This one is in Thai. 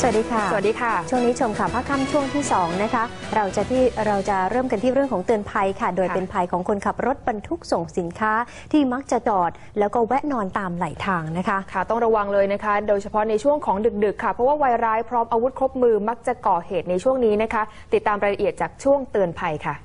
สวัสดีค่ะ สวัสดีค่ะ ช่วงนี้ชมข่าวภาคค่ำช่วงที่2นะคะ เราจะที่เราจะเริ่มกันที่เรื่องของเตือนภัยค่ะ โดยเป็นภัยของคนขับรถบรรทุกส่งสินค้าที่มักจะจอด แล้วก็แวะนอนตามไหลทางนะคะ ค่ะ ต้องระวังเลยนะคะ โดยเฉพาะในช่วงของดึกๆ ค่ะ เพราะว่าวัยร้ายพร้อมอาวุธครบมือมักจะก่อเหตุในช่วงนี้นะคะ ติดตามรายละเอียดจากช่วงเตือนภัยค่ะ